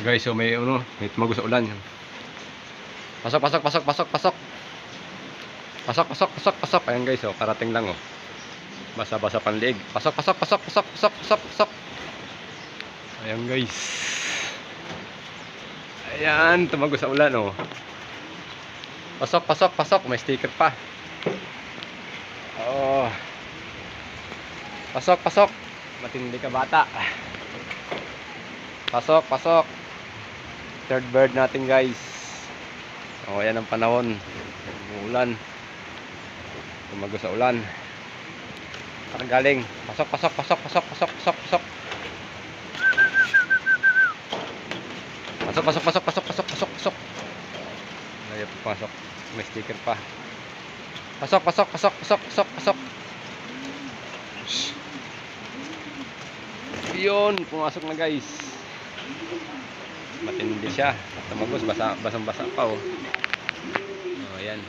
Guys, so may ano, may tumago sa ulan. Pasok, pasok, pasok, pasok, pasok. Pasok, pasok, pasok, pasok. Ayan guys, oh, karating lang oh. Basa-basa panliig. Pasok, pasok, pasok, pasok, pasok, pasok, pasok. Ayan guys. Ayan, tumago sa ulan oh. Pasok, pasok, pasok. May sticker pa. Oh. Pasok, pasok. Matindi ka bata. Pasok, pasok. Third bird natin guys. O, ayan ang panahon. Umuulan. Tumago sa ulan. Saan galing? Pasok, pasok, pasok, pasok, pasok, pasok, pasok. Pasok, pasok, pasok, pasok, pasok, pasok, pasok. Ayaw pasok. May sticker pa. Pasok, pasok, pasok, pasok, pasok, pasok. Yun, pumasok na guys. Matindi siya. Tumagos, basa, basang-basa pa oh. Oh, ayan.